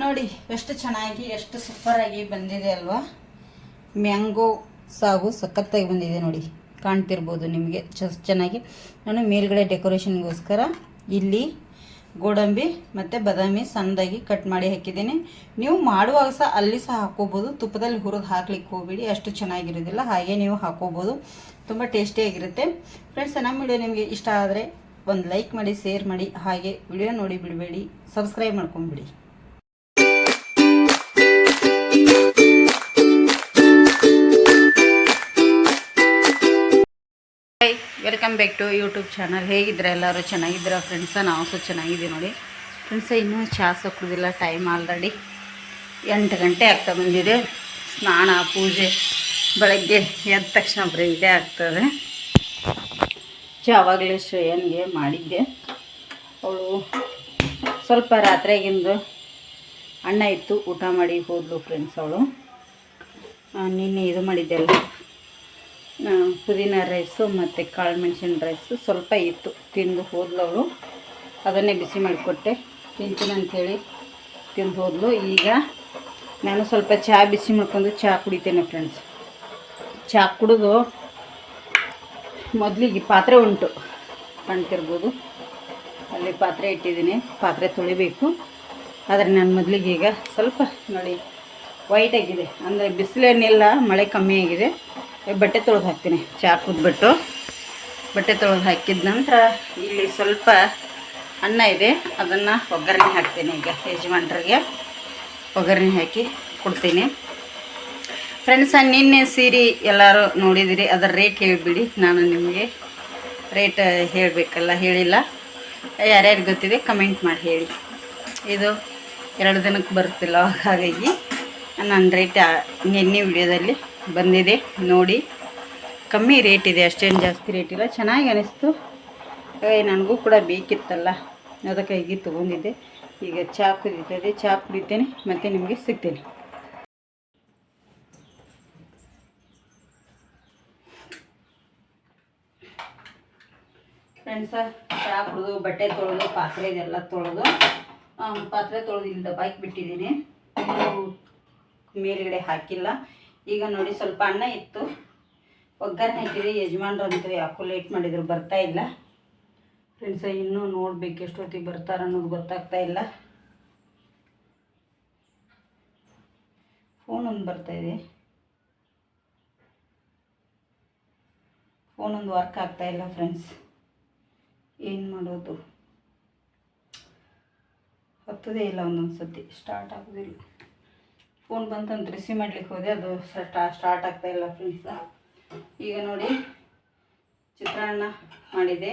ನೋಡಿ, ಎಷ್ಟು ಚೆನ್ನಾಗಿ, ಎಷ್ಟು ಸೂಪರಾಗಿ ಬಂದಿದೆ ಅಲ್ವಾ? ಮ್ಯಾಂಗೋ ಸಾಗು ಸಖತ್ತಾಗಿ ಬಂದಿದೆ ನೋಡಿ. ಕಾಣ್ತಿರ್ಬೋದು ನಿಮಗೆ ಚ ಚೆನ್ನಾಗಿ. ನಾನು ಮೇಲ್ಗಡೆ ಡೆಕೋರೇಷನ್ಗೋಸ್ಕರ ಇಲ್ಲಿ ಗೋಡಂಬಿ ಮತ್ತು ಬಾದಾಮಿ ಸಣ್ಣದಾಗಿ ಕಟ್ ಮಾಡಿ ಹಾಕಿದ್ದೀನಿ. ನೀವು ಮಾಡುವಾಗ ಸಹ ಅಲ್ಲಿ ಸಹ ಹಾಕೋಬೋದು. ತುಪ್ಪದಲ್ಲಿ ಹುರಿದು ಹಾಕ್ಲಿಕ್ಕೆ ಹೋಗ್ಬೇಡಿ. ಅಷ್ಟು ಚೆನ್ನಾಗಿರೋದಿಲ್ಲ. ಹಾಗೆ ನೀವು ಹಾಕೋಬೋದು. ತುಂಬ ಟೇಸ್ಟಿಯಾಗಿರುತ್ತೆ ಫ್ರೆಂಡ್ಸ್ ನಮ್ಮ ವಿಡಿಯೋ ನಿಮಗೆ ಇಷ್ಟ ಆದರೆ ಒಂದು ಲೈಕ್ ಮಾಡಿ ಶೇರ್ ಮಾಡಿ. ಹಾಗೆ ವಿಡಿಯೋ ನೋಡಿ ಬಿಡಬೇಡಿ. ಸಬ್ಸ್ಕ್ರೈಬ್ ಮಾಡ್ಕೊಂಬಿಡಿ hi welcome back to YouTube channel ಹೇಗಿದ್ರೆ ಎಲ್ಲರೂ ಚೆನ್ನಾಗಿದ್ದೀರಾ ಫ್ರೆಂಡ್ಸ ನಾವು ಸಹ ಚೆನ್ನಾಗಿದ್ದೀವಿ ನೋಡಿ. ಫ್ರೆಂಡ್ಸ ಇನ್ನೂ ಚಾ ಸಹ ಟೈಮ್ ಆಲ್ರೆಡಿ ಎಂಟು ಗಂಟೆ ಆಗ್ತಾ ಬಂದಿದೆ. ಸ್ನಾನ, ಪೂಜೆ, ಬೆಳಗ್ಗೆ ಎದ್ದ ತಕ್ಷಣ ಬರೀ ಆಗ್ತದೆ. ಯಾವಾಗಲೇ ಶ್ರೇಯನ್ಗೆ ಮಾಡಿದ್ದೆ. ಅವಳು ಸ್ವಲ್ಪ ರಾತ್ರಿಯಾಗಿಂದು ಅಣ್ಣ ಇತ್ತು ಊಟ ಮಾಡಿ ಹೋದ್ಲು ಫ್ರೆಂಡ್ಸ್ ಅವಳು. ನಿನ್ನೆ ಇದು ಮಾಡಿದ್ದೆ ಅಲ್ಲ ಆ, ಪುದೀನ ರೈಸು ಮತ್ತು ಕಾಳು ಮೆಣಸಿನ ರೈಸು ಸ್ವಲ್ಪ ಇತ್ತು ತಿಂದು ಹೋದ್ಲವಳು ಅದನ್ನೇ ಬಿಸಿ ಮಾಡಿಕೊಟ್ಟೆ. ತಿಂತೀನಿ ಅಂಥೇಳಿ ತಿಂದು ಹೋದ್ಲು. ಈಗ ನಾನು ಸ್ವಲ್ಪ ಚಹಾ ಬಿಸಿ ಮಾಡ್ಕೊಂಡು ಚಹಾ ಕುಡಿತೇನೆ ಫ್ರೆಂಡ್ಸ್ ಚಹಾ ಕುಡಿದು ಮೊದಲಿಗೆ ಪಾತ್ರೆ ಉಂಟು. ಕಣ್ತಿರ್ಬೋದು. ಅಲ್ಲಿ ಪಾತ್ರೆ ಇಟ್ಟಿದ್ದೀನಿ. ಪಾತ್ರೆ ತೊಳಿಬೇಕು. ಆದರೆ ನಾನು ಮೊದಲಿಗೆ ಈಗ ಸ್ವಲ್ಪ ನೋಡಿ ವೈಟ್ ಆಗಿದೆ. ಅಂದರೆ ಬಿಸಿಲೇನಿಲ್ಲ, ಮಳೆ ಕಮ್ಮಿ ಆಗಿದೆ. ಬಟ್ಟೆ ತೊಳೆದು ಹಾಕ್ತೀನಿ. ಚಾ ಕುದ್ಬಿಟ್ಟು ಬಟ್ಟೆ ತೊಳೆದು ಹಾಕಿದ ನಂತರ ಇಲ್ಲಿ ಸ್ವಲ್ಪ ಅನ್ನ ಇದೆ. ಅದನ್ನು ಒಗ್ಗರಣೆ ಹಾಕ್ತೀನಿ ಈಗ ಯಜಮಾನ್ರಿಗೆ. ಒಗ್ಗರಣೆ ಹಾಕಿ ಕೊಡ್ತೀನಿ. ಫ್ರೆಂಡ್ಸ ನಿನ್ನೆ ಸೀರೆ ಎಲ್ಲರೂ ನೋಡಿದಿರಿ, ಅದರ ರೇಟ್ ಹೇಳಿಬಿಡಿ. ನಾನು ನಿಮಗೆ ರೇಟ್ ಹೇಳಬೇಕಲ್ಲ, ಹೇಳಿಲ್ಲ. ಯಾರ್ಯಾರು ಗೊತ್ತಿದೆ ಕಮೆಂಟ್ ಮಾಡಿ ಹೇಳಿ. ಇದು ಎರಡು ದಿನಕ್ಕೆ ಬರ್ತಿಲ್ಲ ಹಾಗಾಗಿ ನನ್ನ ರೇಟ್ ನಿನ್ನೆ ವಿಡಿಯೋದಲ್ಲಿ ಬಂದಿದೆ. ನೋಡಿ, ಕಮ್ಮಿ ರೇಟ್ ಇದೆ, ಅಷ್ಟೇನು ಜಾಸ್ತಿ ರೇಟ್ ಇಲ್ಲ. ಚೆನ್ನಾಗಿ ಅನಿಸ್ತು. ನನಗೂ ಕೂಡ ಬೇಕಿತ್ತಲ್ಲ. ಅದಕ್ಕಾಗಿ ತೊಗೊಂಡಿದ್ದೆ. ಈಗ ಚಹಾ ಕುದಿತದೆ ಚಹಾ ಕುಡಿತೇನೆ, ಮತ್ತು ನಿಮಗೆ ಸಿಗ್ತೇನೆ. ಫ್ರೆಂಡ್ಸ ಚಾ ಕುಡಿದು, ಬಟ್ಟೆ ತೊಳೆದು ಪಾತ್ರೆ ಇದೆಲ್ಲ ತೊಳೆದು ಪಾತ್ರೆ ತೊಳೆದು ಇಲ್ಲಿ ದಬ್ಬಾಕಿ ಬಿಟ್ಟಿದ್ದೀನಿ. ಮೇಲ್ಗಡೆ ಹಾಕಿಲ್ಲ. ಈಗ ನೋಡಿ ಸ್ವಲ್ಪ ಅನ್ನ ಇತ್ತು. ಒಗ್ಗರಣೆ ಹಾಕಿದೆ. ಯಜಮಾನ್ರು ಅಂತೂ ಯಾಕೋ ಲೇಟ್ ಮಾಡಿದ್ರು. ಬರ್ತಾ ಇಲ್ಲ. ಫ್ರೆಂಡ್ಸ ಇನ್ನೂ ನೋಡ್ಬೇಕು ಎಷ್ಟೊತ್ತಿಗೆ ಬರ್ತಾರ ಅನ್ನೋದು ಗೊತ್ತಾಗ್ತಾ ಇಲ್ಲ. ಫೋನ್ ಒಂದು ಬರ್ತಾ ಇದೆ. ಫೋನ್ ಒಂದು ವರ್ಕ್ ಆಗ್ತಾ ಇಲ್ಲ ಫ್ರೆಂಡ್ಸ್ ಏನು ಮಾಡೋದು? ಹತ್ತದೇ ಇಲ್ಲ ಒಂದೊಂದು ಸತಿ. ಸ್ಟಾರ್ಟ್ ಆಗೋದಿಲ್ಲ. ಫೋನ್ ಬಂತಂತ ರಿಸೀವ್ ಮಾಡ್ಲಿಕ್ಕೆ ಹೋದೆ, ಅದು ಸ್ಟಾ ಸ್ಟಾರ್ಟ್ ಆಗ್ತಾ ಇಲ್ಲ ಫ್ರೆಂಡ್ಸ ಈಗ ನೋಡಿ, ಚಿತ್ರಾನ್ನ ಮಾಡಿದೆ.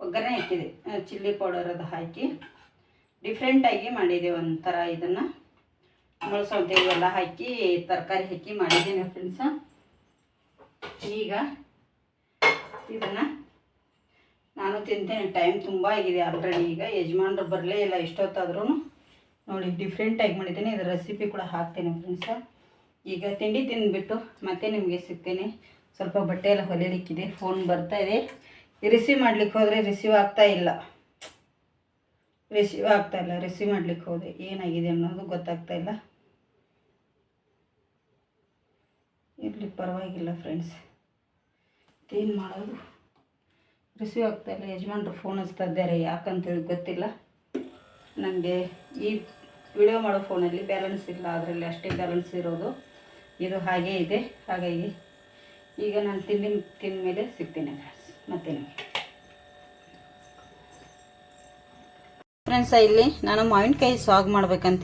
ಒಗ್ಗರಣೆ ಇಟ್ಟಿದೆ. ಚಿಲ್ಲಿ ಪೌಡರ್ ಅದು ಹಾಕಿ ಡಿಫ್ರೆಂಟಾಗಿ ಮಾಡಿದೆ ಒಂಥರ ಇದನ್ನು. ಮೊಳಸೌದೆ ಇವೆಲ್ಲ ಹಾಕಿ, ತರಕಾರಿ ಹಾಕಿ ಮಾಡಿದ್ದೀನಿ ಫ್ರೆಂಡ್ಸ ಈಗ ಇದನ್ನು ನಾನು ತಿಂತೇನೆ ಟೈಮ್ ತುಂಬ ಆಗಿದೆ ಆಲ್ರೆಡಿ ಈಗ ಯಜಮಾನ್ರು ಬರಲೇ ಇಲ್ಲ ಇಷ್ಟೊತ್ತಾದ್ರೂ ನೋಡಿ ಡಿಫ್ರೆಂಟಾಗಿ ಮಾಡಿದ್ದೀನಿ. ಇದರ ರೆಸಿಪಿ ಕೂಡ ಹಾಕ್ತೇನೆ ಫ್ರೆಂಡ್ಸ ಈಗ ತಿಂಡಿ ತಿಂದುಬಿಟ್ಟು ಮತ್ತೆ ನಿಮಗೆ ಸಿಗ್ತೇನೆ. ಸ್ವಲ್ಪ ಬಟ್ಟೆ ಎಲ್ಲ ಹೊಲಿಲಿಕ್ಕಿದೆ. ಫೋನ್ ಬರ್ತಾ ಇದೆ. ರಿಸೀವ್ ಮಾಡ್ಲಿಕ್ಕೆ ಹೋದರೆ ರಿಸೀವ್ ಆಗ್ತಾ ಇಲ್ಲ. ರಿಸೀವ್ ಆಗ್ತಾ ಇಲ್ಲ. ರಿಸೀವ್ ಮಾಡ್ಲಿಕ್ಕೆ ಹೋದೆ. ಏನಾಗಿದೆ ಅನ್ನೋದು ಗೊತ್ತಾಗ್ತಾ ಇಲ್ಲ. ಇರಲಿ, ಪರವಾಗಿಲ್ಲ ಫ್ರೆಂಡ್ಸ್ ಏನು ಮಾಡೋದು? ರಿಸೀವ್ ಆಗ್ತಾ ಇಲ್ಲ. ಯಜಮಾನ್ರು ಫೋನ್ ಹಚ್ತಾ ಇದ್ದಾರೆ. ಯಾಕಂತೇಳಿ ಗೊತ್ತಿಲ್ಲ. ನನಗೆ ಈ ವಿಡಿಯೋ ಮಾಡೋ ಫೋನಲ್ಲಿ ಬ್ಯಾಲೆನ್ಸ್ ಇಲ್ಲ. ಅದರಲ್ಲಿ ಅಷ್ಟೇ ಬ್ಯಾಲೆನ್ಸ್ ಇರೋದು. ಇದು ಹಾಗೇ ಇದೆ. ಹಾಗಾಗಿ ಈಗ ನಾನು ತಿಂಡಿ ತಿಂದ ಮೇಲೆ ಸಿಗ್ತೀನಿ ಫ್ರೆಂಡ್ಸ್ ಮತ್ತೆ ನಿಮಗೆ ಫ್ರೆಂಡ್ಸ ಇಲ್ಲಿ ನಾನು ಮಾವಿನಕಾಯಿ ಸಾಗ್ ಮಾಡ್ಬೇಕಂತ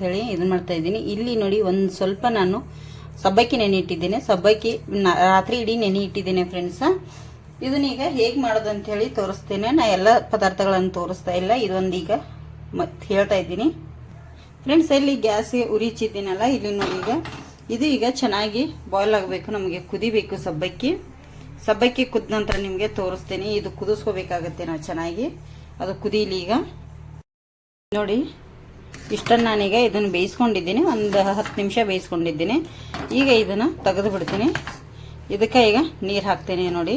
ಮಾಡ್ತಾ ಇದ್ದೀನಿ. ಇಲ್ಲಿ ನೋಡಿ ಒಂದು ಸ್ವಲ್ಪ ನಾನು ಸಬ್ಬಕ್ಕಿ ನೆನೆ ಇಟ್ಟಿದ್ದೇನೆ. ಸಬ್ಬಕ್ಕಿ ರಾತ್ರಿ ಇಡೀ ನೆನೆ ಇಟ್ಟಿದ್ದೇನೆ ಫ್ರೆಂಡ್ಸ ಇದನ್ನೀಗ ಹೇಗೆ ಮಾಡೋದು ಅಂತ ಹೇಳಿ ತೋರಿಸ್ತೇನೆ. ನಾ ಎಲ್ಲ ಪದಾರ್ಥಗಳನ್ನು ತೋರಿಸ್ತಾ ಇಲ್ಲ. ಇದೊಂದೀಗ ಮತ್ತೆ ಹೇಳ್ತಾ ಇದ್ದೀನಿ. ಫ್ರೆಂಡ್ಸ್ ಇಲ್ಲಿ ಗ್ಯಾಸ್ ಉರಿಚಿದ್ದೀನಲ್ಲ ಇಲ್ಲಿ ನೋಡಿ ಈಗ. ಇದು ಈಗ ಚೆನ್ನಾಗಿ ಬಾಯ್ಲ್ ಆಗಬೇಕು. ನಮಗೆ ಕುದಿಬೇಕು ಸಬ್ಬಕ್ಕಿ. ಸಬ್ಬಕ್ಕಿ ಕುದ ನಂತರ ನಿಮಗೆ ತೋರಿಸ್ತೇನೆ. ಇದು ಕುದಿಸ್ಕೋಬೇಕಾಗತ್ತೆ ನಾವು ಚೆನ್ನಾಗಿ. ಅದು ಕುದೀಲಿ ಈಗ. ನೋಡಿ, ಇಷ್ಟನ್ನು ನಾನೀಗ ಇದನ್ನು ಬೇಯಿಸ್ಕೊಂಡಿದ್ದೀನಿ. ಒಂದು ಹತ್ತು ನಿಮಿಷ ಬೇಯಿಸ್ಕೊಂಡಿದ್ದೀನಿ. ಈಗ ಇದನ್ನು ತೆಗೆದು ಬಿಡ್ತೀನಿ ಇದಕ್ಕೆ ಈಗ ನೀರು ಹಾಕ್ತೇನೆ ನೋಡಿ.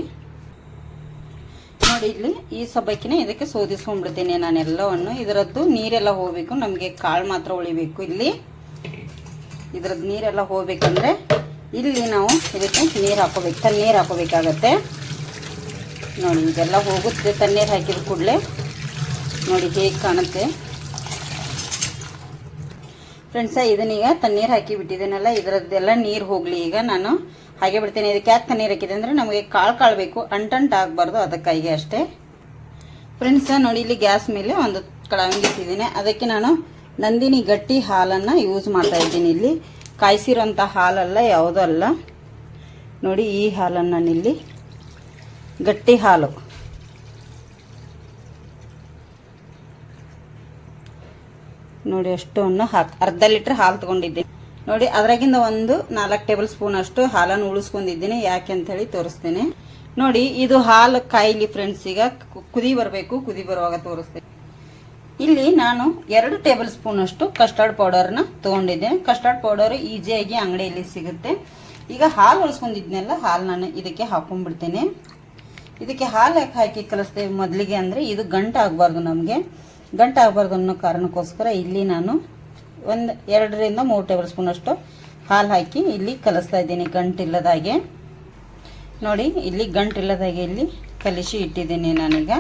ಇಲ್ಲಿ ಈ ಸಬ್ಬಕ್ಕಿನ ಇದಕ್ಕೆ ಸೋದಿಸ್ಕೊಂಡ್ಬಿಡ್ತೀನಿ ನಾನೆಲ್ಲವನ್ನು ಇದರದ್ದು ನೀರೆಲ್ಲ ಹೋಗಬೇಕು. ನಮಗೆ ಕಾಳು ಮಾತ್ರ ಉಳಿಬೇಕು ಇಲ್ಲಿ. ಇದರದ್ದು ನೀರೆಲ್ಲ ಹೋಗ್ಬೇಕಂದ್ರೆ ಇಲ್ಲಿ ನಾವು ಇದಕ್ಕೆ ನೀರು ಹಾಕೋಬೇಕು. ತಣ್ಣೀರು ಹಾಕೋಬೇಕಾಗತ್ತೆ. ನೋಡಿ, ಇದೆಲ್ಲ ಹೋಗುತ್ತೆ. ತಣ್ಣೀರು ಹಾಕಿದ ಕೂಡಲೇ ನೋಡಿ ಹೇಗೆ ಕಾಣುತ್ತೆ. ಫ್ರೆಂಡ್ಸ ಇದನ್ನೀಗ ತಣ್ಣೀರು ಹಾಕಿ ಬಿಟ್ಟಿದ್ದೇನಲ್ಲ, ಇದರದ್ದೆಲ್ಲ ನೀರು ಹೋಗಲಿ ಈಗ ನಾನು ಹಾಗೆ ಬಿಡ್ತೇನೆ. ಇದಕ್ಕೆ ಯಾಕೆ ತಣ್ಣೀರು ಹಾಕಿದೆ ಅಂದರೆ ನಮಗೆ ಕಾಳು ಕಾಳು ಅಂಟಂಟು ಆಗಬಾರ್ದು ಅದಕ್ಕಾಗಿ ಅಷ್ಟೇ. ಫ್ರೆಂಡ್ಸ ನೋಡಿ ಇಲ್ಲಿ ಗ್ಯಾಸ್ ಮೇಲೆ ಒಂದು ಕಳಂಗಿ ಇಟ್ಟಿದ್ದೀನಿ. ಅದಕ್ಕೆ ನಾನು ನಂದಿನಿ ಗಟ್ಟಿ ಹಾಲನ್ನು ಯೂಸ್ ಮಾಡ್ತಾ ಇದ್ದೀನಿ ಇಲ್ಲಿ. ಕಾಯಿಸಿರೋಂಥ ಹಾಲಲ್ಲ, ಯಾವುದೂ ಅಲ್ಲ. ನೋಡಿ ಈ ಹಾಲನ್ನು ನಾನಿಲ್ಲಿ ಗಟ್ಟಿ ಹಾಲು. ನೋಡಿ ಅಷ್ಟನ್ನು ಹಾಕಿ ಅರ್ಧ ಲೀಟ್ರ್ ಹಾಲು ತಗೊಂಡಿದ್ದೀನಿ. ನೋಡಿ, ಅದ್ರಾಗಿಂದ ಒಂದು ನಾಲ್ಕು ಟೇಬಲ್ ಸ್ಪೂನ್ ಅಷ್ಟು ಹಾಲನ್ನು ಉಳಿಸ್ಕೊಂಡಿದ್ದೀನಿ. ಯಾಕೆ ಅಂತ ಹೇಳಿ ತೋರಿಸ್ತೇನೆ. ನೋಡಿ, ಇದು ಹಾಲು ಕಾಯಿಲಿ ಫ್ರೆಂಡ್ಸ್ ಈಗ ಕುದಿ ಬರಬೇಕು, ಕುದಿ ಬರುವಾಗ ತೋರಿಸ್ತೇನೆ. ಇಲ್ಲಿ ನಾನು ಎರಡು ಟೇಬಲ್ ಸ್ಪೂನ್ ಅಷ್ಟು ಕಸ್ಟರ್ಡ್ ಪೌಡರ್ನ ತೊಗೊಂಡಿದ್ದೇನೆ. ಕಸ್ಟರ್ಡ್ ಪೌಡರ್ ಈಸಿಯಾಗಿ ಅಂಗಡಿಯಲ್ಲಿ ಸಿಗುತ್ತೆ. ಈಗ ಹಾಲು ಉಳಿಸ್ಕೊಂಡಿದ್ನೆಲ್ಲ, ಹಾಲು ನಾನು ಇದಕ್ಕೆ ಹಾಕೊಂಡ್ಬಿಡ್ತೇನೆ. ಇದಕ್ಕೆ ಹಾಲು ಹಾಕಿ ಕಲಿಸ್ತೇವೆ ಮೊದಲಿಗೆ ಅಂದರೆ ಇದು ಗಂಟು ಆಗಬಾರ್ದು ನಮಗೆ. ಗಂಟು ಆಗಬಾರ್ದು ಅನ್ನೋ ಕಾರಣಕ್ಕೋಸ್ಕರ ಇಲ್ಲಿ ನಾನು ಒಂದು ಎರಡರಿಂದ ಮೂರು ಟೇಬಲ್ ಸ್ಪೂನ್ ಅಷ್ಟು ಹಾಲು ಹಾಕಿ ಇಲ್ಲಿ ಕಲಿಸ್ತಾ ಇದ್ದೀನಿ. ಗಂಟಿಲ್ಲದಾಗೆ ನೋಡಿ, ಇಲ್ಲಿ ಗಂಟಿಲ್ಲದಾಗೆ ಇಲ್ಲಿ ಕಲಿಸಿ ಇಟ್ಟಿದ್ದೀನಿ ನಾನೀಗ.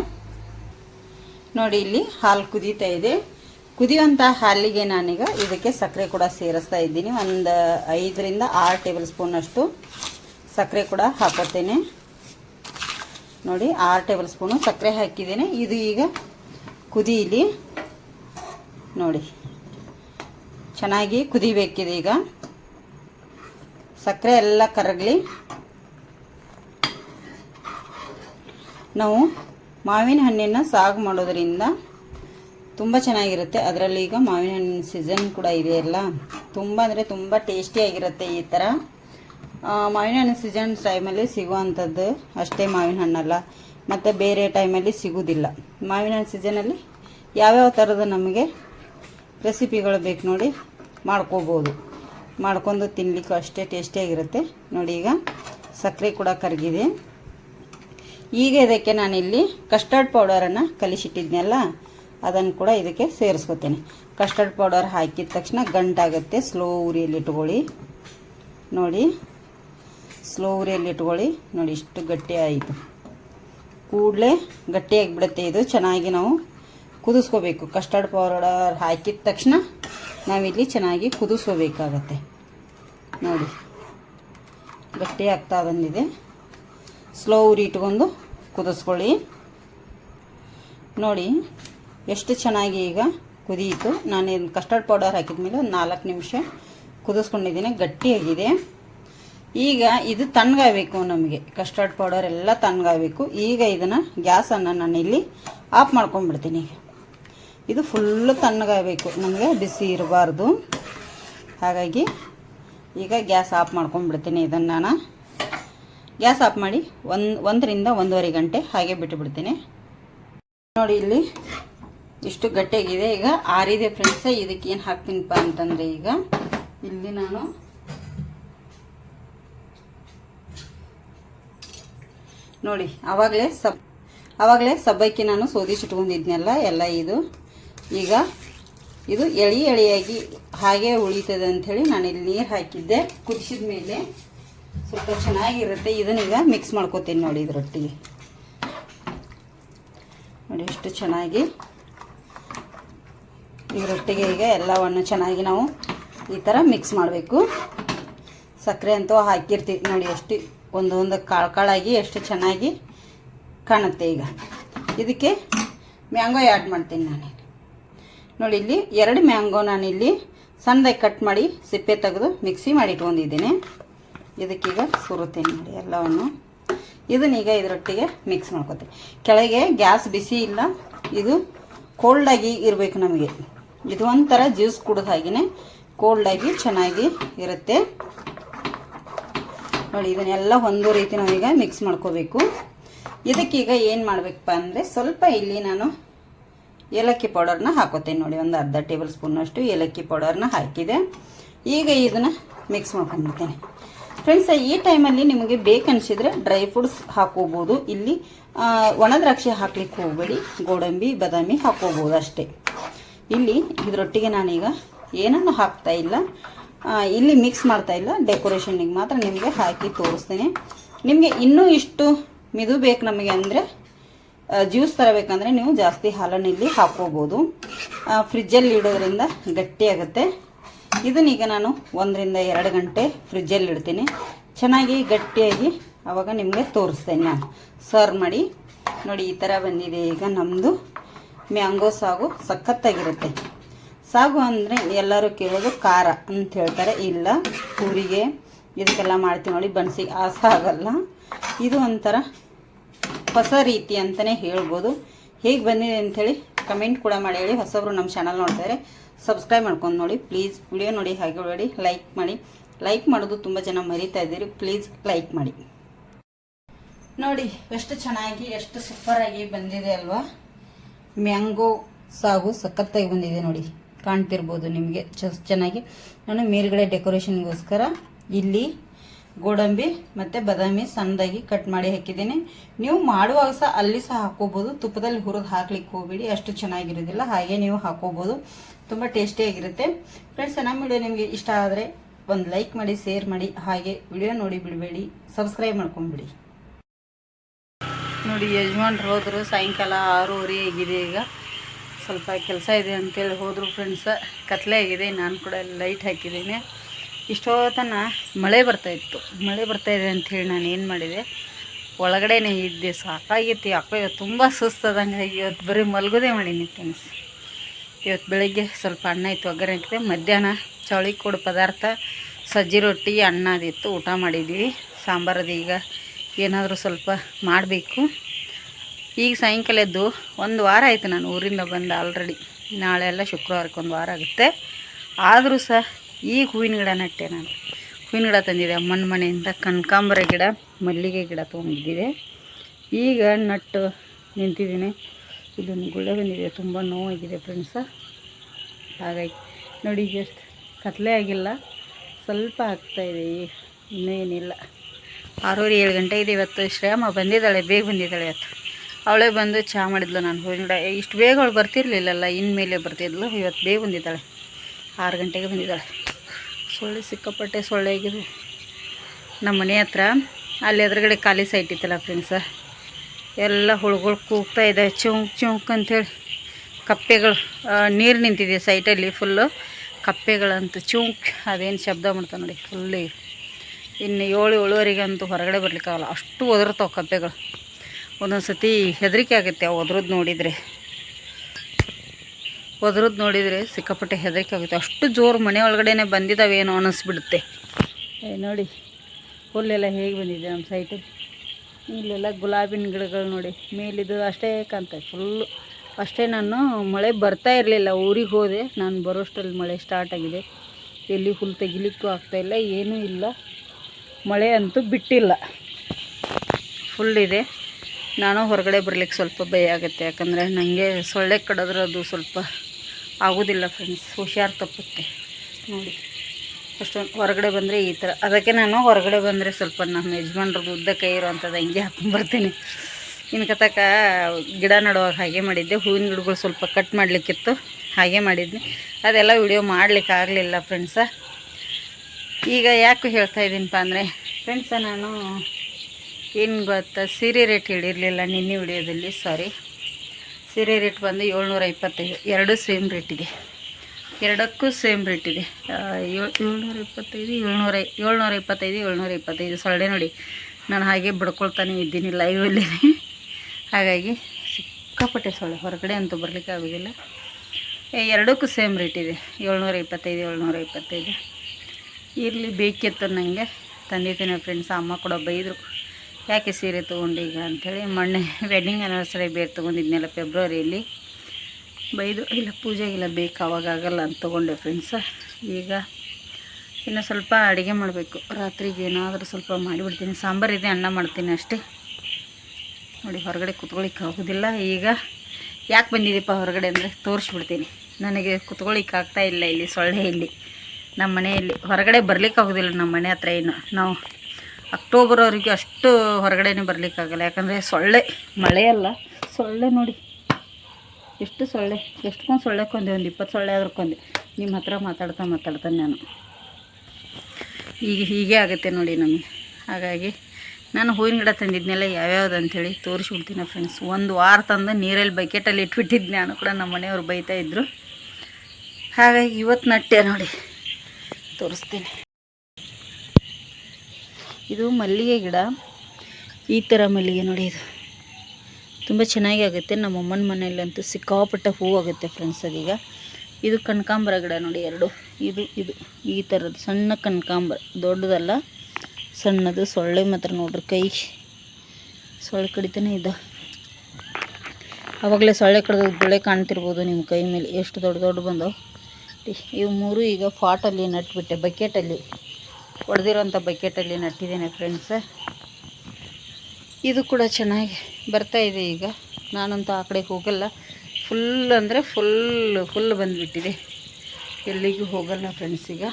ನೋಡಿ, ಇಲ್ಲಿ ಹಾಲು ಕುದೀತಾ ಇದೆ. ಕುದಿಯುವಂಥ ಹಾಲಿಗೆ ನಾನೀಗ ಇದಕ್ಕೆ ಸಕ್ಕರೆ ಕೂಡ ಸೇರಿಸ್ತಾ ಇದ್ದೀನಿ. ಒಂದು ಐದರಿಂದ ಆರು ಟೇಬಲ್ ಸ್ಪೂನ್ ಅಷ್ಟು ಸಕ್ಕರೆ ಕೂಡ ಹಾಕೋತೇನೆ ನೋಡಿ, ಆರು ಟೇಬಲ್ ಸ್ಪೂನು ಸಕ್ಕರೆ ಹಾಕಿದ್ದೀನಿ. ಇದು ಈಗ ಕುದೀಲಿ. ನೋಡಿ. ಚೆನ್ನಾಗಿ ಕುದಿಬೇಕಿದೆ ಈಗ. ಸಕ್ಕರೆ ಎಲ್ಲ ಕರಗಲಿ. ನಾವು ಮಾವಿನ ಹಣ್ಣಿನ ಸಾಗು ಮಾಡೋದ್ರಿಂದ ತುಂಬ ಚೆನ್ನಾಗಿರುತ್ತೆ. ಅದರಲ್ಲಿ ಈಗ ಮಾವಿನ ಹಣ್ಣಿನ ಸೀಸನ್ ಕೂಡ ಇದೆ ಅಲ್ಲ. ತುಂಬ ಅಂದರೆ ತುಂಬ ಟೇಸ್ಟಿಯಾಗಿರುತ್ತೆ ಈ ಥರ ಮಾವಿನ ಹಣ್ಣಿನ ಸೀಸನ್ ಟೈಮಲ್ಲಿ ಸಿಗುವಂಥದ್ದು ಅಷ್ಟೇ ಮಾವಿನ ಹಣ್ಣಲ್ಲ. ಮತ್ತು ಬೇರೆ ಟೈಮಲ್ಲಿ ಸಿಗೋದಿಲ್ಲ. ಮಾವಿನ ಹಣ್ಣು ಸೀಸನಲ್ಲಿ ಯಾವ್ಯಾವ ಥರದ ನಮಗೆ ರೆಸಿಪಿಗಳು ಬೇಕು ನೋಡಿ ಮಾಡ್ಕೋಬೋದು. ಮಾಡ್ಕೊಂಡು ತಿನ್ನಲಿಕ್ಕೂ ಅಷ್ಟೇ ಟೇಸ್ಟಿಯಾಗಿರುತ್ತೆ ನೋಡಿ ಈಗ ಸಕ್ಕರೆ ಕೂಡ ಕರಗಿದೆ. ಈಗ ಇದಕ್ಕೆ ನಾನಿಲ್ಲಿ ಕಸ್ಟರ್ಡ್ ಪೌಡರನ್ನು ಕಲಿಸಿಟ್ಟಿದ್ನಲ್ಲ, ಅದನ್ನು ಕೂಡ ಇದಕ್ಕೆ ಸೇರಿಸ್ಕೊತೀನಿ. ಕಸ್ಟರ್ಡ್ ಪೌಡರ್ ಹಾಕಿದ ತಕ್ಷಣ ಗಂಟಾಗುತ್ತೆ ಸ್ಲೋ ಉರಿಯಲ್ಲಿ ಇಟ್ಕೊಳ್ಳಿ. ನೋಡಿ ಸ್ಲೋ ಉರಿಯಲ್ಲಿ ಇಟ್ಕೊಳ್ಳಿ. ನೋಡಿ, ಇಷ್ಟು ಗಟ್ಟಿ ಆಯಿತು. ಕೂಡಲೇ ಗಟ್ಟಿಯಾಗಿಬಿಡುತ್ತೆ ಇದು. ಚೆನ್ನಾಗಿ ನಾವು ಕುದಿಸ್ಕೋಬೇಕು. ಕಸ್ಟರ್ಡ್ ಪೌಡರ್ ಹಾಕಿದ ತಕ್ಷಣ ನಾವಿಲ್ಲಿ ಚೆನ್ನಾಗಿ ಕುದಿಸ್ಕೋಬೇಕಾಗತ್ತೆ. ನೋಡಿ. ಗಟ್ಟಿ ಆಗ್ತಾ ಬಂದಿದೆ. ಸ್ಲೋ ಉರಿ ಇಟ್ಕೊಂಡು ಕುದಿಸ್ಕೊಳ್ಳಿ. ನೋಡಿ, ಎಷ್ಟು ಚೆನ್ನಾಗಿ ಈಗ ಕುದಿಯಿತು. ನಾನು ಕಸ್ಟರ್ಡ್ ಪೌಡರ್ ಹಾಕಿದ ಮೇಲೆ ಒಂದು ನಾಲ್ಕು ನಿಮಿಷ ಕುದಿಸ್ಕೊಂಡಿದ್ದೀನಿ. ಗಟ್ಟಿಯಾಗಿದೆ. ಈಗ ಇದು ತಣ್ಣಗಾಗಬೇಕು ನಮಗೆ. ಕಸ್ಟರ್ಡ್ ಪೌಡರ್ ಎಲ್ಲ ತಣ್ಣಗಾಗಬೇಕು. ಈಗ ಇದನ್ನು ಗ್ಯಾಸನ್ನು ನಾನು ಇಲ್ಲಿ ಆಫ್ ಮಾಡ್ಕೊಂಡ್ಬಿಡ್ತೀನಿ ಇದು ಫುಲ್ಲು ತಣ್ಣಗಾಗಬೇಕು. ನಮಗೆ ಬಿಸಿ ಇರಬಾರ್ದು. ಹಾಗಾಗಿ ಈಗ ಗ್ಯಾಸ್ ಆಫ್ ಮಾಡ್ಕೊಂಡ್ಬಿಡ್ತೀನಿ ಇದನ್ನು ನಾನು. ಗ್ಯಾಸ್ ಆಫ್ ಮಾಡಿ ಒಂದು, ಒಂದರಿಂದ ಒಂದೂವರೆ ಗಂಟೆ ಹಾಗೆ ಬಿಟ್ಟುಬಿಡ್ತೀನಿ ನೋಡಿ ಇಲ್ಲಿ ಇಷ್ಟು ಗಟ್ಟಿಯಾಗಿದೆ. ಈಗ ಆರಿದೆ ಫ್ರೆಂಡ್ಸೇ ಇದಕ್ಕೆ ಏನು ಹಾಕ್ತೀನಿಪ್ಪ ಅಂತಂದರೆ ಈಗ ಇಲ್ಲಿ ನಾನು ನೋಡಿ ಆವಾಗಲೇ ಸಬ್ ಆವಾಗಲೇ ಸಬ್ಬಕ್ಕಿ ನಾನು ಸೋದಿಸಿಟ್ಕೊಂಡಿದ್ನಲ್ಲ ಎಲ್ಲ ಇದು. ಈಗ ಇದು ಎಳಿ ಎಳಿಯಾಗಿ ಹಾಗೆ ಉಳಿತದೆ ಅಂಥೇಳಿ ನಾನು ಇಲ್ಲಿ ನೀರು ಹಾಕಿದ್ದೆ. ಕುದಿಸಿದ ಮೇಲೆ ಸ್ವಲ್ಪ ಚೆನ್ನಾಗಿರುತ್ತೆ. ಇದನ್ನೀಗ ಮಿಕ್ಸ್ ಮಾಡ್ಕೋತೀನಿ ನೋಡಿ ಇದರೊಟ್ಟಿಗೆ. ನೋಡಿ ಎಷ್ಟು ಚೆನ್ನಾಗಿ ಇದರೊಟ್ಟಿಗೆ ಈಗ ಎಲ್ಲವನ್ನು ಚೆನ್ನಾಗಿ ನಾವು ಈ ಥರ ಮಿಕ್ಸ್ ಮಾಡಬೇಕು. ಸಕ್ಕರೆ ಅಂತೂ ಹಾಕಿರ್ತೀವಿ. ನೋಡಿ ಎಷ್ಟು ಒಂದು ಒಂದು ಕಾಳು ಕಾಳಾಗಿ ಎಷ್ಟು ಚೆನ್ನಾಗಿ ಕಾಣುತ್ತೆ ಈಗ. ಇದಕ್ಕೆ ಮ್ಯಾಂಗೋ ಆ್ಯಡ್ ಮಾಡ್ತೀನಿ ನಾನು ನೋಡಿ, ಇಲ್ಲಿ ಎರಡು ಮ್ಯಾಂಗೋ ನಾನಿಲ್ಲಿ ಸಣ್ಣದಾಗಿ ಕಟ್ ಮಾಡಿ ಸಿಪ್ಪೆ ತೆಗೆದು ಮಿಕ್ಸಿ ಮಾಡಿ ಇಟ್ಕೊಂಡಿದ್ದೀನಿ. ಇದಕ್ಕೀಗ ಸುರುತ್ತೇನೆ ನೋಡಿ, ಎಲ್ಲವನ್ನು. ಇದನ್ನೀಗ ಇದರೊಟ್ಟಿಗೆ ಮಿಕ್ಸ್ ಮಾಡ್ಕೊತೀನಿ. ಕೆಳಗೆ ಗ್ಯಾಸ್ ಬಿಸಿ ಇಲ್ಲ, ಇದು ಕೋಲ್ಡಾಗಿ ಇರಬೇಕು ನಮಗೆ. ಇದು ಒಂಥರ ಜ್ಯೂಸ್ ಕುಡಿದ ಹಾಗೆಯೇ ಕೋಲ್ಡಾಗಿ ಚೆನ್ನಾಗಿ ಇರುತ್ತೆ. ನೋಡಿ, ಇದನ್ನೆಲ್ಲ ಒಂದು ರೀತಿ ನಾವೀಗ ಮಿಕ್ಸ್ ಮಾಡ್ಕೋಬೇಕು. ಇದಕ್ಕೀಗ ಏನು ಮಾಡಬೇಕಪ್ಪ ಅಂದರೆ ಸ್ವಲ್ಪ ಇಲ್ಲಿ ನಾನು ಏಲಕ್ಕಿ ಪೌಡರ್ನ ಹಾಕೋತೇನೆ ನೋಡಿ, ಒಂದು ಅರ್ಧ ಟೇಬಲ್ ಸ್ಪೂನಷ್ಟು ಏಲಕ್ಕಿ ಪೌಡರ್ನ ಹಾಕಿದೆ. ಈಗ ಇದನ್ನು ಮಿಕ್ಸ್ ಮಾಡ್ಕೊಂಡ್ಬಿಡ್ತೇನೆ. ಫ್ರೆಂಡ್ಸ್, ಈ ಟೈಮಲ್ಲಿ ನಿಮಗೆ ಬೇಕನ್ಸಿದ್ರೆ ಡ್ರೈ ಫ್ರೂಟ್ಸ್ ಹಾಕೋಬೋದು. ಇಲ್ಲಿ ಒಣ ದ್ರಾಕ್ಷಿ ಹಾಕ್ಲಿಕ್ಕೆ ಹೋಗಬೇಡಿ, ಗೋಡಂಬಿ, ಬಾದಾಮಿ ಹಾಕೋಬೋದು ಅಷ್ಟೇ. ಇಲ್ಲಿ ಇದರೊಟ್ಟಿಗೆ ನಾನೀಗ ಏನನ್ನು ಹಾಕ್ತಾ ಇಲ್ಲ. ಇಲ್ಲಿ ಮಿಕ್ಸ್ ಮಾಡ್ತಾ ಇಲ್ಲ ಡೆಕೋರೇಷನ್ನಿಗೆ ಮಾತ್ರ ನಿಮಗೆ ಹಾಕಿ ತೋರಿಸ್ತೀನಿ. ನಿಮಗೆ ಇನ್ನೂ ಇಷ್ಟು ಮಿದು ಬೇಕು ನಮಗೆ ಅಂದರೆ ಜ್ಯೂಸ್ ತರಬೇಕಂದ್ರೆ ನೀವು ಜಾಸ್ತಿ ಹಾಲನ್ನು ಇಲ್ಲಿ ಹಾಕೋಬೋದು ಫ್ರಿಜ್ಜಲ್ಲಿ ಇಡೋದ್ರಿಂದ ಗಟ್ಟಿಯಾಗುತ್ತೆ ಇದನ್ನೀಗ ನಾನು ಒಂದರಿಂದ ಎರಡು ಗಂಟೆ ಫ್ರಿಜ್ಜಲ್ಲಿ ಇಡ್ತೀನಿ. ಚೆನ್ನಾಗಿ ಗಟ್ಟಿಯಾಗಿ ಆವಾಗ ನಿಮಗೆ ತೋರಿಸ್ತೇನೆ ನಾನು. ಸರ್ವ್ ಮಾಡಿ. ನೋಡಿ, ಈ ಥರ ಬಂದಿದೆ. ಈಗ ನಮ್ಮದು ಮ್ಯಾಂಗೋ ಸಾಗು ಸಖತ್ತಾಗಿರುತ್ತೆ. ಸಾಗು ಅಂದರೆ ಎಲ್ಲರೂ ಕೇಳೋದು ಖಾರ ಅಂತ ಹೇಳ್ತಾರೆ. ಇಲ್ಲ, ಪೂರಿಗೆ ಇದಕ್ಕೆಲ್ಲ ಮಾಡ್ತೀವಿ ನೋಡಿ ಬನ್ಸಿ ಆ ಸಾಗಲ್ಲ ಇದು ಒಂಥರ ಹೊಸ ರೀತಿ ಅಂತಲೇ ಹೇಳ್ಬೋದು. ಹೇಗೆ ಬಂದಿದೆ ಅಂಥೇಳಿ ಕಮೆಂಟ್ ಕೂಡ ಮಾಡಿ ಹೇಳಿ. ಹೊಸಬ್ರು ನಮ್ಮ ಚಾನಲ್ ನೋಡ್ತಾರೆ, ಸಬ್ಸ್ಕ್ರೈಬ್ ಮಾಡ್ಕೊಂಡು ನೋಡಿ. ಪ್ಲೀಸ್ ವಿಡಿಯೋ ನೋಡಿ, ಹಾಗೆ ನೋಡಿ, ಲೈಕ್ ಮಾಡಿ. ಲೈಕ್ ಮಾಡೋದು ತುಂಬ ಜನ ಮರಿತಾ ಇದ್ದೀರಿ. ಪ್ಲೀಸ್ ಲೈಕ್ ಮಾಡಿ. ನೋಡಿ, ಎಷ್ಟು ಚೆನ್ನಾಗಿ, ಎಷ್ಟು ಸೂಪರಾಗಿ ಬಂದಿದೆ ಅಲ್ವಾ? ಮ್ಯಾಂಗೋ ಸಾಗು ಸಖತ್ತಾಗಿ ಬಂದಿದೆ ನೋಡಿ. ಕಾಣ್ತಿರ್ಬೋದು ನಿಮಗೆ ಚೆನ್ನಾಗಿ. ನಾನು ಮೇಲ್ಗಡೆ ಡೆಕೋರೇಷನ್ಗೋಸ್ಕರ ಇಲ್ಲಿ ಗೋಡಂಬಿ ಮತ್ತು ಬಾದಾಮಿ ಸಣ್ಣದಾಗಿ ಕಟ್ ಮಾಡಿ ಹಾಕಿದ್ದೀನಿ. ನೀವು ಮಾಡುವಾಗ ಸಹ ಅಲ್ಲಿ ಸಹ ಹಾಕೋಬೋದು. ತುಪ್ಪದಲ್ಲಿ ಹುರಿದು ಹಾಕ್ಲಿಕ್ಕೆ ಹೋಗ್ಬೇಡಿ. ಅಷ್ಟು ಚೆನ್ನಾಗಿರೋದಿಲ್ಲ. ಹಾಗೆ ನೀವು ಹಾಕೋಬೋದು. ತುಂಬ ಟೇಸ್ಟಿಯಾಗಿರುತ್ತೆ ಫ್ರೆಂಡ್ಸ್, ನಮ್ಮ ವಿಡಿಯೋ ನಿಮಗೆ ಇಷ್ಟ ಆದರೆ ಒಂದು ಲೈಕ್ ಮಾಡಿ, ಶೇರ್ ಮಾಡಿ. ಹಾಗೆ ವಿಡಿಯೋ ನೋಡಿ ಬಿಡಬೇಡಿ. ಸಬ್ಸ್ಕ್ರೈಬ್ ಮಾಡ್ಕೊಂಬಿಡಿ. ನೋಡಿ, ಯಜಮಾನ್ರು ಹೋದರು. ಸಾಯಂಕಾಲ ಆರೂವರೆ ಆಗಿದೆ ಈಗ. ಸ್ವಲ್ಪ ಕೆಲಸ ಇದೆ ಅಂತೇಳಿ ಹೋದರು ಫ್ರೆಂಡ್ಸ ಕತ್ಲೆ ಆಗಿದೆ, ನಾನು ಕೂಡ ಲೈಟ್ ಹಾಕಿದ್ದೀನಿ. ಇಷ್ಟೊತ್ತನ ಮಳೆ ಬರ್ತಾಯಿತ್ತು ಮಳೆ ಬರ್ತಾಯಿದೆ ಅಂಥೇಳಿ ನಾನು ಏನು ಮಾಡಿದೆ? ಒಳಗಡೆನೇ ಇದ್ದೆ. ಸಾಕಾಗಿತ್ತು. ಯಾಕೋ ಇವತ್ತು ತುಂಬ ಸುಸ್ತದಂಗೆ ಇವತ್ತು ಬರೀ ಮಲಗೋದೇ ಮಾಡೀನಿ ಫ್ರೆಂಡ್ಸ್ ಇವತ್ತು ಬೆಳಗ್ಗೆ ಸ್ವಲ್ಪ ಅನ್ನ ಇತ್ತು, ಒಗ್ಗರಣೆ ಹಾಕಿದೆ. ಮಧ್ಯಾಹ್ನ ಚೌಳಿ ಕೊಡು ಪದಾರ್ಥ, ಸಜ್ಜಿ ರೊಟ್ಟಿ, ಅನ್ನ ಅದಿತ್ತು. ಊಟ ಮಾಡಿದ್ವಿ. ಸಾಂಬಾರದು ಈಗ ಏನಾದರೂ ಸ್ವಲ್ಪ ಮಾಡಬೇಕು. ಈಗ ಸಾಯಂಕಾಲ ಎದ್ದು ಒಂದು ವಾರ ಆಯಿತು ನಾನು ಊರಿಂದ ಬಂದು ಆಲ್ರೆಡಿ ನಾಳೆ ಎಲ್ಲ ಶುಕ್ರವಾರಕ್ಕೆ ಒಂದು ವಾರ ಆಗುತ್ತೆ. ಆದರೂ ಸಹ ಈಗ ಹೂವಿನ ಗಿಡ ನಟ್ಟೆ ನಾನು. ಹೂವಿನ ಗಿಡ ತಂದಿದೆ. ಅಮ್ಮನ ಮನೆಯಿಂದ ಕನಕಾಂಬರ ಗಿಡ, ಮಲ್ಲಿಗೆ ಗಿಡ ತೊಗೊಂಡಿದ್ದಿದೆ. ಈಗ ನಟ್ಟು ನಿಂತಿದ್ದೀನಿ. ಇದೊಂದು ಗುಳ್ಳೆ ಬಂದಿದೆ. ತುಂಬ ನೋವಾಗಿದೆ ಫ್ರೆಂಡ್ಸ. ಹಾಗಾಗಿ ನೋಡಿ ಜಸ್ಟ್ ಕತ್ಲೆ ಆಗಿಲ್ಲ. ಸ್ವಲ್ಪ ಆಗ್ತಾಯಿದೆ ಇನ್ನೇನಿಲ್ಲ. ಆರೂವರೆ ಏಳು ಗಂಟೆ ಇದೆ ಇವತ್ತು. ಶ್ರೇಯಮ್ಮ ಬಂದಿದ್ದಾಳೆ. ಬೇಗ ಬಂದಿದ್ದಾಳೆ ಇವತ್ತು. ಅವಳೇ ಬಂದು ಚಹಾ ಮಾಡಿದ್ಲು ನಾನು. ಹೂವಿನ ಇಷ್ಟು ಬೇಗ ಅವಳು ಬರ್ತಿರ್ಲಿಲ್ಲಲ್ಲ, ಇನ್ಮೇಲೆ ಬರ್ತಿದ್ಲು. ಇವತ್ತು ಬೇಗ ಬಂದಿದ್ದಾಳೆ. ಆರು ಗಂಟೆಗೆ ಬಂದಿದ್ದಾಳೆ. ಸೊಳ್ಳೆ ಸಿಕ್ಕಾಪಟ್ಟೆ ಸೊಳ್ಳೆ ಆಗಿದೆ. ನಮ್ಮ ಮನೆ ಹತ್ರ, ಅಲ್ಲಿ ಎದುರುಗಡೆ ಖಾಲಿ ಸೈಟ್ ಇತ್ತಲ್ಲ ಫ್ರೆಂಡ್ಸ ಎಲ್ಲ ಹುಳುಗಳು ಕೂಗ್ತಾ ಇದೆ. ಚೌಂಕ್ ಚೌಂಕ್ ಅಂಥೇಳಿ ಕಪ್ಪೆಗಳು ನೀರು ನಿಂತಿದೆ ಸೈಟಲ್ಲಿ ಫುಲ್ಲು ಕಪ್ಪೆಗಳಂತೂ ಚುಂಕ್, ಅದೇನು ಶಬ್ದ ಮಾಡ್ತಾವೆ ನೋಡಿ ಫುಲ್ಲು ಇನ್ನು ಏಳು ಏಳುವರೆಗೆ ಅಂತೂ ಹೊರಗಡೆ ಬರಲಿಕ್ಕಾಗಲ್ಲ. ಅಷ್ಟು ಒದರ್ತಾವೆ ಕಪ್ಪೆಗಳು. ಒಂದೊಂದು ಸತಿ ಹೆದರಿಕೆ ಆಗುತ್ತೆ ಒದ್ರದ್ದು ನೋಡಿದರೆ. ಒದ್ರದ್ದು ನೋಡಿದರೆ ಸಿಕ್ಕಾಪಟ್ಟೆ ಹೆದರಿಕೆ ಆಗುತ್ತೆ. ಅಷ್ಟು ಜೋರು ಮನೆ ಒಳಗಡೆನೆ ಬಂದಿದ್ದಾವೇನೋ ಅನ್ನಿಸ್ಬಿಡುತ್ತೆ ಏ, ನೋಡಿ, ಹುಲ್ಲೆಲ್ಲ ಹೇಗೆ ಬಂದಿದೆ ನಮ್ಮ ಸೈಟು ಇಲ್ಲೆಲ್ಲ ಗುಲಾಬಿನ ಗಿಡಗಳು ನೋಡಿ, ಮೇಲಿದ್ದು ಅಷ್ಟೇ ಕಾಣ್ತಾ ಫುಲ್ಲು ಅಷ್ಟೇ ನಾನು ಮಳೆ ಬರ್ತಾ ಇರಲಿಲ್ಲ. ಊರಿಗೆ ಹೋದೆ. ನಾನು ಬರೋಷ್ಟರಲ್ಲಿ ಮಳೆ ಸ್ಟಾರ್ಟ್ ಆಗಿದೆ. ಎಲ್ಲಿ ಹುಲ್ಲು ತೆಗಿಲಿಕ್ಕೂ ಆಗ್ತಾಯಿಲ್ಲ ಏನೂ ಇಲ್ಲ. ಮಳೆ ಅಂತೂ ಬಿಟ್ಟಿಲ್ಲ. ಫುಲ್ ಇದೆ. ನಾನು ಹೊರಗಡೆ ಬರಲಿಕ್ಕೆ ಸ್ವಲ್ಪ ಭಯ ಆಗುತ್ತೆ, ಯಾಕಂದರೆ ನನಗೆ ಸೊಳ್ಳೆ ಕಡಿದ್ರದು ಸ್ವಲ್ಪ ಆಗೋದಿಲ್ಲ ಫ್ರೆಂಡ್ಸ್ ಹುಷಾರು ತಪ್ಪುತ್ತೆ. ನೋಡಿ, ಅಷ್ಟೊಂದು ಹೊರಗಡೆ ಬಂದರೆ ಈ ಥರ ಅದಕ್ಕೆ ನಾನು ಹೊರಗಡೆ ಬಂದರೆ ಸ್ವಲ್ಪ ನಮ್ಮ ಯಜಮಾನ್ರದ್ದು ಉದ್ದ ಕೈ ಇರುವಂಥದ್ದು ಹಂಗೆ ಹಾಕೊಂಡ್ಬರ್ತೀನಿ ಇನ್ನು ಕತಕ ಗಿಡ ನಡುವಾಗ ಹಾಗೆ ಮಾಡಿದ್ದೆ. ಹೂವಿನ ಗಿಡಗಳು ಸ್ವಲ್ಪ ಕಟ್ ಮಾಡಲಿಕ್ಕಿತ್ತು, ಹಾಗೆ ಮಾಡಿದ್ನಿ. ಅದೆಲ್ಲ ವಿಡಿಯೋ ಮಾಡಲಿಕ್ಕೆ ಆಗಲಿಲ್ಲ ಫ್ರೆಂಡ್ಸ ಈಗ ಯಾಕೆ ಹೇಳ್ತಾ ಇದ್ದೀನಪ್ಪ ಅಂದರೆ ಫ್ರೆಂಡ್ಸ ನಾನು ಏನು ಗೊತ್ತಾ, ಸೀರೆ ರೇಟ್ ಹೇಳಿರಲಿಲ್ಲ ನಿನ್ನೆ ವಿಡಿಯೋದಲ್ಲಿ ಸಾರಿ ಸೀರೆ ರೇಟ್ ಬಂದು ಏಳ್ನೂರ ಇಪ್ಪತ್ತೈದು ಎರಡು ಸೇಮ್ ರೇಟ್ ಇದೆ ಎರಡಕ್ಕೂ ಸೇಮ್ ರೇಟ್ ಇದೆ ಏಳ್ನೂರ ಇಪ್ಪತ್ತೈದು ಏಳ್ನೂರ ಏಳ್ನೂರ ಇಪ್ಪತ್ತೈದು ಏಳ್ನೂರ ಇಪ್ಪತ್ತೈದು ಸೊಳ್ಳೆ ನೋಡಿ, ನಾನು ಹಾಗೆ ಬಿಡ್ಕೊಳ್ತಾನೆ ಇದ್ದೀನಿ ಲೈವಲ್ಲಿ ಹಾಗಾಗಿ ಸಿಕ್ಕಾಪಟ್ಟೆ ಸೊಳ್ಳೆ. ಹೊರಗಡೆ ಅಂತೂ ಬರಲಿಕ್ಕೆ ಆಗೋದಿಲ್ಲ. ಎರಡಕ್ಕೂ ಸೇಮ್ ರೇಟ್ ಇದೆ ಏಳ್ನೂರ ಇಪ್ಪತ್ತೈದು ಏಳ್ನೂರ ಇಪ್ಪತ್ತೈದು ಇರಲಿ, ಬೇಕಿತ್ತು ನನಗೆ ತಂದಿದ್ದೀನಿ ಫ್ರೆಂಡ್ಸ್ ಅಮ್ಮ ಕೂಡ ಬೈದರು. ಯಾಕೆ ಸೀರೆ ತೊಗೊಂಡು ಈಗ ಅಂಥೇಳಿ ಮೊನ್ನೆ ವೆಡ್ಡಿಂಗ್ ಆ್ಯನಿವರ್ಸರಿ ಬೇರೆ ತೊಗೊಂಡಿದ್ನಲ್ಲ ಫೆಬ್ರವರಿಯಲ್ಲಿ ಬೈದು, ಇಲ್ಲ ಪೂಜೆಗೆಲ್ಲ ಬೇಕು, ಅವಾಗ ಆಗಲ್ಲ ಅಂತ ತೊಗೊಂಡೆ ಫ್ರೆಂಡ್ಸ ಈಗ ಇನ್ನು ಸ್ವಲ್ಪ ಅಡುಗೆ ಮಾಡಬೇಕು. ರಾತ್ರಿಗೆ ಏನಾದರೂ ಸ್ವಲ್ಪ ಮಾಡಿಬಿಡ್ತೀನಿ. ಸಾಂಬಾರು ಇದೆ, ಅನ್ನ ಮಾಡ್ತೀನಿ ಅಷ್ಟೇ. ನೋಡಿ, ಹೊರಗಡೆ ಕುತ್ಕೊಳ್ಳಿಕ್ಕೆ ಆಗೋದಿಲ್ಲ. ಈಗ ಯಾಕೆ ಬಂದಿದ್ದೀಪ್ಪ ಹೊರಗಡೆ ಅಂದರೆ ತೋರಿಸ್ಬಿಡ್ತೀನಿ. ನನಗೆ ಕುತ್ಕೊಳ್ಳಿಕ್ಕೆ ಆಗ್ತಾ ಇಲ್ಲ ಇಲ್ಲಿ ಸೊಳ್ಳೆ ಇಲ್ಲಿ ನಮ್ಮ ಮನೆಯಲ್ಲಿ ಹೊರಗಡೆ ಬರ್ಲಿಕ್ಕೆ ಆಗೋದಿಲ್ಲ ನಮ್ಮ ಮನೆ ಹತ್ರ ಏನು ನಾವು ಅಕ್ಟೋಬರ್ವರೆಗೆ ಅಷ್ಟು ಹೊರಗಡೆನೇ ಬರ್ಲಿಕ್ಕಾಗಲ್ಲ. ಯಾಕಂದರೆ ಸೊಳ್ಳೆ ಮಳೆ ಅಲ್ಲ ಸೊಳ್ಳೆ ನೋಡಿ. ಎಷ್ಟು ಸೊಳ್ಳೆ, ಎಷ್ಟೊಂದು ಸೊಳ್ಳೆ ಕೊಂದೆ, ಒಂದು ಇಪ್ಪತ್ತು ಸೊಳ್ಳೆ ಆದ್ರೂ ಕೊಂದೆ. ನಿಮ್ಮ ಹತ್ರ ಮಾತಾಡ್ತಾ ಮಾತಾಡ್ತಾನೆ ನಾನು. ಈಗ ಹೀಗೆ ಆಗುತ್ತೆ ನೋಡಿ ನಮಗೆ. ಹಾಗಾಗಿ ನಾನು ಹೂವಿನ ಗಿಡ ತಂದಿದ್ನೆಲ್ಲ ಯಾವ್ಯಾವ್ದು ಅಂಥೇಳಿ ತೋರಿಸ್ಬಿಡ್ತೀನಿ ಫ್ರೆಂಡ್ಸ್ ಒಂದು ವಾರ ತಂದು ನೀರಲ್ಲಿ ಬಕೆಟಲ್ಲಿ ಇಟ್ಬಿಟ್ಟಿದ್ದು ನಾನು ಕೂಡ. ನಮ್ಮ ಮನೆಯವ್ರು ಬೈತಾ ಇದ್ದರು ಹಾಗಾಗಿ ಇವತ್ತು ನಟ್ಟೆ ನೋಡಿ. ತೋರಿಸ್ತೀನಿ. ಇದು ಮಲ್ಲಿಗೆ ಗಿಡ. ಈ ಥರ ಮಲ್ಲಿಗೆ ನೋಡಿ ಇದು. ತುಂಬ ಚೆನ್ನಾಗಿ ಆಗುತ್ತೆ. ನಮ್ಮ ಅಮ್ಮನ ಮನೆಯಲ್ಲಂತೂ ಸಿಕ್ಕಾಪಟ್ಟ ಹೂ ಆಗುತ್ತೆ ಫ್ರೆಂಡ್ಸ್ ಅದೀಗ ಇದು ಕನಕಾಂಬರ ಗಿಡ ನೋಡಿ ಎರಡು. ಇದು ಇದು, ಈ ಥರದ್ದು ಸಣ್ಣ ಕನಕಾಂಬರ. ದೊಡ್ಡದಲ್ಲ, ಸಣ್ಣದು, ಸೊಳ್ಳೆ ಮಾತ್ರ ನೋಡ್ರಿ ಕೈ. ಸೊಳ್ಳೆ ಕಡಿತಾನೆ ಇದ್ದ ಆವಾಗಲೇ ಸೊಳ್ಳೆ ಕಡ್ದು ಗುಳೆ ಕಾಣ್ತಿರ್ಬೋದು ನಿಮ್ಮ ಕೈ ಮೇಲೆ. ಎಷ್ಟು ದೊಡ್ಡ ದೊಡ್ಡ ಬಂದವು. ಇವು ಮೂರು ಈಗ ಫಾಟಲ್ಲಿ ನಟ್ಬಿಟ್ಟೆ ಬಕೆಟಲ್ಲಿ ಹೊಡೆದಿರೋಂಥ ಬಕೆಟಲ್ಲಿ ನಟ್ಟಿದ್ದೇನೆ ಫ್ರೆಂಡ್ಸ ಇದು ಕೂಡ ಚೆನ್ನಾಗಿ ಬರ್ತಾ ಇದೆ ಈಗ. ನಾನಂತೂ ಆ ಕಡೆಗೆ ಹೋಗಲ್ಲ. ಫುಲ್ ಅಂದರೆ ಫುಲ್ ಫುಲ್ ಬಂದುಬಿಟ್ಟಿದೆ. ಎಲ್ಲಿಗೂ ಹೋಗಲ್ಲ ಫ್ರೆಂಡ್ಸ್ ಈಗ.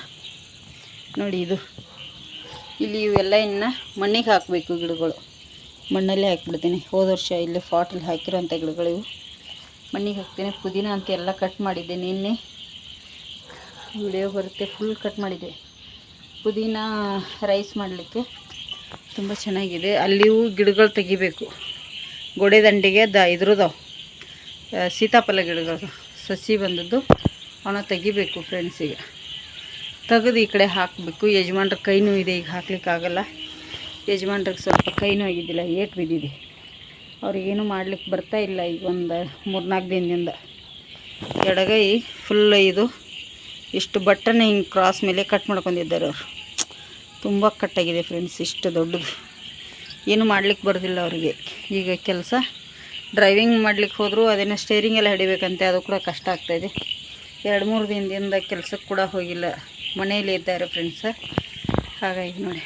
ನೋಡಿ ಇದು. ಇಲ್ಲಿ ಇವೆಲ್ಲ ಇನ್ನು ಮಣ್ಣಿಗೆ ಹಾಕಬೇಕು ಗಿಡಗಳು. ಮಣ್ಣಲ್ಲೇ ಹಾಕ್ಬಿಡ್ತೀನಿ. ಹೋದ ವರ್ಷ ಇಲ್ಲಿ ಫಾಟಲ್ಲಿ ಹಾಕಿರೋಂಥ ಗಿಡಗಳು ಇವು ಮಣ್ಣಿಗೆ ಹಾಕ್ತೀನಿ. ಪುದೀನ ಅಂತ ಎಲ್ಲ ಕಟ್ ಮಾಡಿದ್ದೆ ನಿನ್ನೆ. ವಿಡಿಯೋ ಬರುತ್ತೆ ಫುಲ್ ಕಟ್ ಮಾಡಿದ್ದೆ ಪುದೀನ ರೈಸ್ ಮಾಡಲಿಕ್ಕೆ. ತುಂಬ ಚೆನ್ನಾಗಿದೆ. ಅಲ್ಲಿಯೂ ಗಿಡಗಳು ತೆಗಿಬೇಕು. ಗೋಡೆ ದಂಡಿಗೆ ದ ಇದ್ರದವು ಸೀತಾಫಲ ಗಿಡಗಳು. ಸಸಿ ಬಂದದ್ದು. ಅವನ್ನ ತೆಗಿಬೇಕು ಫ್ರೆಂಡ್ಸಿಗೆ. ತೆಗೆದು ಈ ಕಡೆ ಹಾಕಬೇಕು. ಯಜಮಾನ್ರ ಕೈನೂ ಇದೆ, ಈಗ ಹಾಕ್ಲಿಕ್ಕಾಗಲ್ಲ ಯಜಮಾನ್ರಿಗೆ ಸ್ವಲ್ಪ ಕೈನೂ ಆಗಿದ್ದಿಲ್ಲ, ಏಟು ಬಿದ್ದಿದೆ. ಅವ್ರಿಗೇನು ಮಾಡ್ಲಿಕ್ಕೆ ಬರ್ತಾ ಇಲ್ಲ ಈಗ ಒಂದು ಮೂರ್ನಾಲ್ಕು ದಿನದಿಂದ. ಎಡಗೈ ಫುಲ್ ಇದು. ಇಷ್ಟು ಬಟ್ಟನೆ ಹಿಂಗೆ ಕ್ರಾಸ್ ಮೇಲೆ ಕಟ್ ಮಾಡ್ಕೊಂಡಿದ್ದಾರೆ ಅವರು. ತುಂಬ ಕಟ್ಟಾಗಿದೆ ಫ್ರೆಂಡ್ಸ್ ಇಷ್ಟು ದೊಡ್ಡದು. ಏನು ಮಾಡ್ಲಿಕ್ಕೆ ಬರೋದಿಲ್ಲ ಅವರಿಗೆ. ಈಗ ಕೆಲಸ ಡ್ರೈವಿಂಗ್ ಮಾಡ್ಲಿಕ್ಕೆ ಹೋದರೂ ಅದನ್ನು ಸ್ಟೇರಿಂಗ್ ಎಲ್ಲ ಹಿಡಿಬೇಕಂತೆ, ಅದು ಕೂಡ ಕಷ್ಟ ಆಗ್ತಾಯಿದೆ ಎರಡು ಮೂರು ದಿನದಿಂದ ಕೆಲಸಕ್ಕೆ ಕೂಡ ಹೋಗಿಲ್ಲ. ಮನೆಯಲ್ಲೇ ಇದ್ದಾರೆ ಫ್ರೆಂಡ್ಸ ಹಾಗಾಗಿ ನೋಡಿ.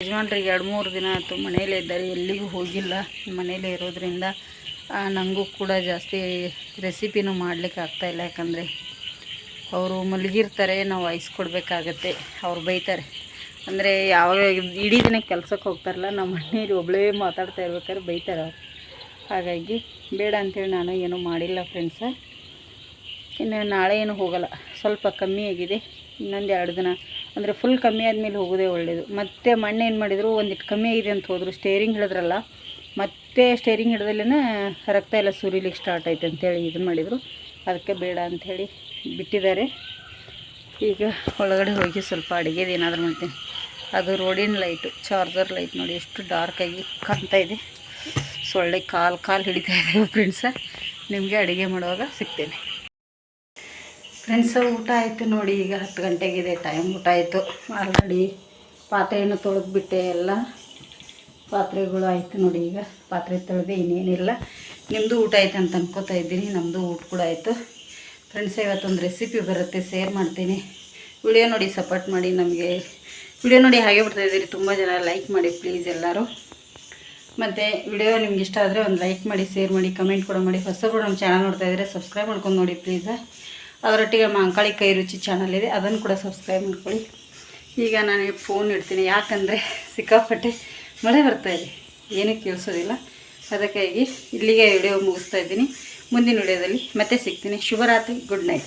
ಯಜಮಾನ್ರಿಗೆ ಎರಡು ಮೂರು ದಿನ ಆಯಿತು ಮನೆಯಲ್ಲೇ ಇದ್ದಾರೆ, ಎಲ್ಲಿಗೂ ಹೋಗಿಲ್ಲ. ಮನೆಯಲ್ಲೇ ಇರೋದ್ರಿಂದ ನನಗೂ ಕೂಡ ಜಾಸ್ತಿ ರೆಸಿಪಿನೂ ಮಾಡಲಿಕ್ಕೆ ಆಗ್ತಾಯಿಲ್ಲ ಯಾಕಂದರೆ ಅವರು ಮಲಗಿರ್ತಾರೆ, ನಾವು ಐಸ್ ಕೊಡಬೇಕಾಗತ್ತೆ, ಅವ್ರು ಬೈತಾರೆ. ಅಂದರೆ ಯಾವ ಇಡೀ ದಿನ ಕೆಲ್ಸಕ್ಕೆ ಹೋಗ್ತಾರಲ್ಲ, ನಮ್ಮ ಮನೆಯಲ್ಲಿ ಒಬ್ಬಳೇ ಮಾತಾಡ್ತಾ ಇರ್ಬೇಕಾದ್ರೆ ಬೈತಾರೆ ಅವ್ರು. ಹಾಗಾಗಿ ಬೇಡ ಅಂತೇಳಿ ನಾನು ಏನೂ ಮಾಡಿಲ್ಲ ಫ್ರೆಂಡ್ಸ ಇನ್ನು ನಾಳೆ ಏನು ಹೋಗಲ್ಲ, ಸ್ವಲ್ಪ ಕಮ್ಮಿ ಆಗಿದೆ, ಇನ್ನೊಂದು ಎರಡು ದಿನ. ಅಂದರೆ ಫುಲ್ ಕಮ್ಮಿ ಆದಮೇಲೆ ಹೋಗೋದೇ ಒಳ್ಳೆಯದು ಮತ್ತೆ ಮಣ್ಣು ಏನು ಮಾಡಿದರು ಒಂದಿಟ್ಟು ಕಮ್ಮಿ ಆಗಿದೆ ಅಂತ ಹೋದರು ಸ್ಟೇರಿಂಗ್ ಹಿಡಿದ್ರಲ್ಲ, ಮತ್ತೆ ಸ್ಟೇರಿಂಗ್ ಹಿಡ್ದಲ್ಲೇ ರಕ್ತ ಎಲ್ಲ ಸುರಿಲಿಕ್ಕೆ ಸ್ಟಾರ್ಟ್ ಆಯ್ತು ಅಂತೇಳಿ ಇದನ್ನು ಮಾಡಿದರು. ಅದಕ್ಕೆ ಬೇಡ ಅಂಥೇಳಿ ಬಿಟ್ಟಿದ್ದಾರೆ. ಈಗ ಒಳಗಡೆ ಹೋಗಿ ಸ್ವಲ್ಪ ಅಡುಗೆದು ಏನಾದರೂ ಮಾಡ್ತೀನಿ. ಅದು ರೋಡಿನ ಲೈಟು, ಚಾರ್ಜರ್ ಲೈಟ್ ನೋಡಿ ಎಷ್ಟು ಡಾರ್ಕಾಗಿ ಕಾಣ್ತಾ ಇದೆ. ಸೊಳ್ಳೆ ಕಾಲು ಕಾಲು ಹಿಡಿತಾ ಇದೆ ಫ್ರೆಂಡ್ಸ ನಿಮಗೆ ಅಡುಗೆ ಮಾಡುವಾಗ ಸಿಗ್ತೇನೆ. ಫ್ರೆಂಡ್ಸ ಊಟ ಆಯಿತು ನೋಡಿ, ಈಗ ಹತ್ತು ಗಂಟೆಗಿದೆ ಟೈಮ್ ಊಟ ಆಯಿತು. ಆಲ್ರೆಡಿ ಪಾತ್ರೆಯನ್ನು ತೊಳೆದ್ಬಿಟ್ಟೆ ಎಲ್ಲ. ಪಾತ್ರೆಗಳು ಆಯಿತು ನೋಡಿ, ಈಗ ಪಾತ್ರೆ ತೊಳೆದೆ ಇನ್ನೇನಿಲ್ಲ. ನಿಮ್ಮದು ಊಟ ಆಯ್ತು ಅಂತ ಅನ್ಕೋತಾ ಇದ್ದೀನಿ ನಮ್ಮದು ಊಟ ಕೂಡ ಆಯಿತು. ಫ್ರೆಂಡ್ಸ್ ಇವತ್ತೊಂದು ರೆಸಿಪಿ ಬರುತ್ತೆ. ಶೇರ್ ಮಾಡ್ತೀನಿ. ವಿಡಿಯೋ ನೋಡಿ ಸಪೋರ್ಟ್ ಮಾಡಿ ನಮಗೆ. ವಿಡಿಯೋ ನೋಡಿ ಹಾಗೆ ಬರ್ತಾ ಇದ್ದೀರಿ. ತುಂಬ ಜನ ಲೈಕ್ ಮಾಡಿ ಪ್ಲೀಸ್ ಎಲ್ಲರೂ. ಮತ್ತು ವಿಡಿಯೋ ನಿಮ್ಗೆ ಇಷ್ಟ ಆದರೆ ಒಂದು ಲೈಕ್ ಮಾಡಿ ಶೇರ್ ಮಾಡಿ ಕಮೆಂಟ್ ಕೂಡ ಮಾಡಿ. ಹೊಸಬ್ರು ನಮ್ಮ ಚಾನಲ್ ನೋಡ್ತಾ ಇದ್ದರೆ ಸಬ್ಸ್ಕ್ರೈಬ್ ಮಾಡ್ಕೊಂಡು ನೋಡಿ ಪ್ಲೀಸ ಅದರೊಟ್ಟಿಗೆ ನಮ್ಮ ಅಂಕಳಿ ಕೈ ರುಚಿ ಚಾನಲ್ ಇದೆ. ಅದನ್ನು ಕೂಡ ಸಬ್ಸ್ಕ್ರೈಬ್ ಮಾಡ್ಕೊಳ್ಳಿ. ಈಗ ನಾನು ಫೋನ್ ಇಡ್ತೀನಿ. ಯಾಕಂದರೆ ಸಿಕ್ಕಾಪಟ್ಟೆ ಮಳೆ ಬರ್ತಾ ಇದೆ. ಏನೂ ಕೇಳಿಸೋದಿಲ್ಲ. ಅದಕ್ಕಾಗಿ ಇಲ್ಲಿಗೆ ವಿಡಿಯೋ ಮುಗಿಸ್ತಾ ಇದ್ದೀನಿ. ಮುಂದಿನ ವಿಡಿಯೋದಲ್ಲಿ ಮತ್ತೆ ಸಿಗ್ತೀನಿ. ಶುಭರಾತ್ರಿ ಗುಡ್ ನೈಟ್